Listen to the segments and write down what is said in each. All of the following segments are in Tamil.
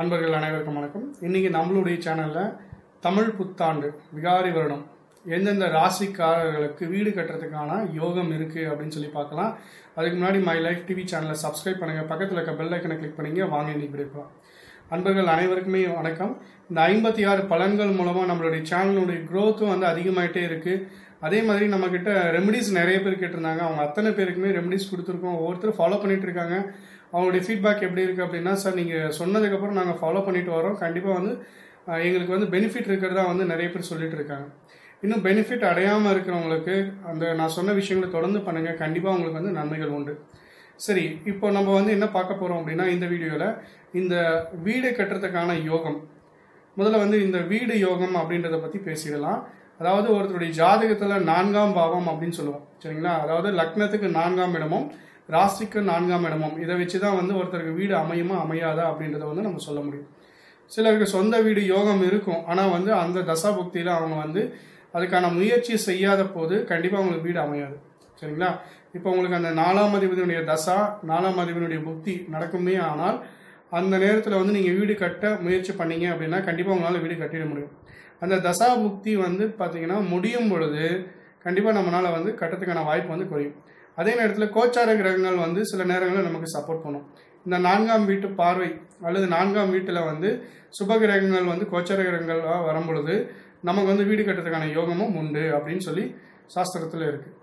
அன்பர்கள் அனைவருக்கும் வணக்கம். இன்னைக்கு நம்மளுடைய சேனல்ல தமிழ் புத்தாண்டு விகாரி வருடம் எந்தெந்த ராசிக்காரர்களுக்கு வீடு கட்டுறதுக்கான யோகம் இருக்கு அப்படின்னு சொல்லி பார்க்கலாம். அதுக்கு முன்னாடி மை லைஃப் டிவி சேனலை சப்ஸ்கிரைப் பண்ணுங்க. பக்கத்தில் இருக்க பெல் ஐக்கனை கிளிக் பண்ணிங்க வாங்க இன்னைக்கு வீடியோ அன்பர்கள் அனைவருக்குமே வணக்கம். இந்த ஐம்பத்தி ஆறு பலன்கள் மூலமா நம்மளுடைய சேனலுடைய growth-ம் வந்து அதிகமாயிட்டே இருக்கு. அதே மாதிரி நம்ம கிட்ட ரெமடிஸ் நிறைய பேர் கேட்டிருந்தாங்க. அவங்க அத்தனை பேருக்குமே ரெமடிஸ் கொடுத்துருக்கோம். ஒவ்வொருத்தரும் ஃபாலோ பண்ணிட்டு இருக்காங்க. அவங்களுடைய ஃபீட்பேக் எப்படி இருக்குது அப்படின்னா சார் நீங்கள் சொன்னதுக்கப்புறம் நாங்கள் ஃபாலோ பண்ணிட்டு வரோம். கண்டிப்பாக வந்து எங்களுக்கு வந்து பெனிஃபிட் இருக்கிறதா வந்து நிறைய பேர் சொல்லிட்டு இருக்காங்க. இன்னும் பெனிஃபிட் அடையாமல் இருக்கிறவங்களுக்கு அந்த நான் சொன்ன விஷயங்களை தொடர்ந்து பண்ணுங்கள் கண்டிப்பாக உங்களுக்கு வந்து நன்மைகள் உண்டு. சரி இப்போ நம்ம வந்து என்ன பார்க்க போகிறோம் அப்படின்னா இந்த வீடியோவில் இந்த வீடு கட்டுறதுக்கான யோகம். முதல்ல வந்து இந்த வீடு யோகம் அப்படின்றத பற்றி பேசிடலாம். அதாவது ஒருத்தருடைய ஜாதகத்தில் நான்காம் பாவம் அப்படின்னு சொல்லுவோம். சரிங்களா? அதாவது லக்னத்துக்கு நான்காம் இடமும் ராசிக்கு நான்காம் இடமும். இதை வச்சு தான் வந்து ஒருத்தருக்கு வீடு அமையுமா அமையாதா அப்படின்றத வந்து நம்ம சொல்ல முடியும். சிலருக்கு சொந்த வீடு யோகம் இருக்கும். ஆனால் வந்து அந்த தசா புக்தியில் அவங்க வந்து அதுக்கான முயற்சி செய்யாத போது கண்டிப்பாக அவங்களுக்கு வீடு அமையாது. சரிங்களா? இப்போ உங்களுக்கு அந்த நாலாம் அதிபதியினுடைய தசா நாலாம் அதிபதியினுடைய புக்தி நடக்குமே ஆனால் அந்த நேரத்தில் வந்து நீங்கள் வீடு கட்ட முயற்சி பண்ணீங்க அப்படின்னா கண்டிப்பாக உங்களால் வீடு கட்டிட முடியும். அந்த தசா புக்தி வந்து பார்த்தீங்கன்னா முடியும் பொழுது கண்டிப்பாக நம்மளால் வந்து கட்டத்துக்கான வாய்ப்பு வந்து குறையும். அதே நேரத்தில் கோச்சார கிரகங்கள் வந்து சில நேரங்களில் நமக்கு சப்போர்ட் பண்ணும். இந்த நான்காம் வீட்டு பார்வை அல்லது நான்காம் வீட்டில் வந்து சுப கிரகங்கள் வந்து கோச்சார கிரகங்களாக வரும் பொழுது நமக்கு வந்து வீடு கட்டுறதுக்கான யோகமும் உண்டு அப்படின்னு சொல்லி சாஸ்திரத்தில் இருக்குது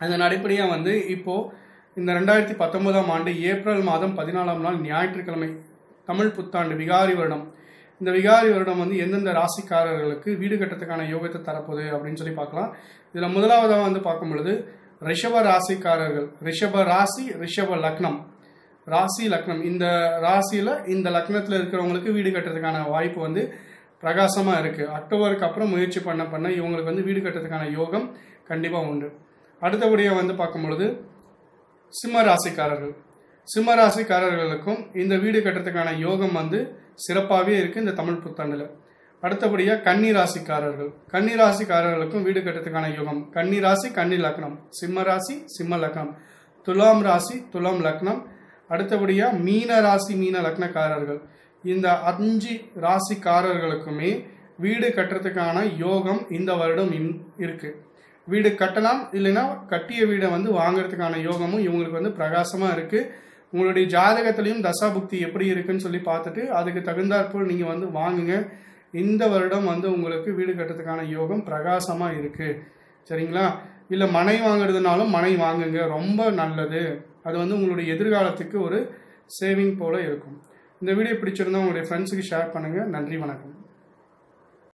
அதன் அடிப்படையாக வந்து இப்போது இந்த ரெண்டாயிரத்தி பத்தொன்பதாம் ஆண்டு ஏப்ரல் மாதம் பதினாலாம் நாள் ஞாயிற்றுக்கிழமை தமிழ் புத்தாண்டு விகாரி வருடம். இந்த விகாரி வருடம் வந்து எந்தெந்த ராசிக்காரர்களுக்கு வீடு கட்டுறதுக்கான யோகத்தை தரப்போகுது அப்படின்னு சொல்லி பார்க்கலாம். இதில் முதலாவதாக வந்து பார்க்கும் பொழுது ரிஷப ராசிக்காரர்கள் ரிஷப ராசி ரிஷப லக்னம். ராசி லக்னம். இந்த ராசியில் இந்த லக்னத்தில் இருக்கிறவங்களுக்கு வீடு கட்டுறதுக்கான வாய்ப்பு வந்து பிரகாசமாக இருக்குது அக்டோபருக்கு அப்புறம் முயற்சி பண்ண பண்ண இவங்களுக்கு வந்து வீடு கட்டுறதுக்கான யோகம் கண்டிப்பாக உண்டு. அடுத்தபடியாக வந்து பார்க்கும் பொழுது சிம்ம ராசிக்காரர்கள். சிம்ம ராசிக்காரர்களுக்கும் இந்த வீடு கட்டுறதுக்கான யோகம் வந்து சிறப்பாகவே இருக்குது இந்த தமிழ் புத்தாண்டில். அடுத்தபடியாக கன்னி ராசிக்காரர்கள் கன்னி ராசிக்காரர்களுக்கும் வீடு கட்டுறதுக்கான யோகம். கன்னி ராசி கன்னி லக்னம். சிம்ம ராசி சிம்ம லக்னம். துலாம் ராசி துலாம் லக்னம். அடுத்தபடியா மீன ராசி மீன லக்னக்காரர்கள். இந்த அஞ்சு ராசிக்காரர்களுக்குமே வீடு கட்டுறதுக்கான யோகம் இந்த வருடம் இருக்கு. வீடு கட்டலாம் இல்லைன்னா கட்டிய வீடை வந்து வாங்குறதுக்கான யோகமும் இவங்களுக்கு வந்து பிரகாசமா இருக்கு. உங்களுடைய ஜாதகத்திலையும் தசாபுக்தி எப்படி இருக்குன்னு சொல்லி பார்த்துட்டு அதுக்கு தகுந்தாற்போல் நீங்க வந்து வாங்குங்க. இந்த வருடம் வந்து உங்களுக்கு வீடு கட்டுறதுக்கான யோகம் பிரகாசமாக இருக்குது சரிங்களா? இல்லை மனை வாங்குறதுனாலும் மனை வாங்குங்க. ரொம்ப நல்லது. அது வந்து உங்களுடைய எதிர்காலத்துக்கு ஒரு சேவிங் போல் இருக்கும். இந்த வீடியோ பிடிச்சிருந்தா உங்களுடைய ஃப்ரெண்ட்ஸுக்கு ஷேர் பண்ணுங்கள் நன்றி வணக்கம்.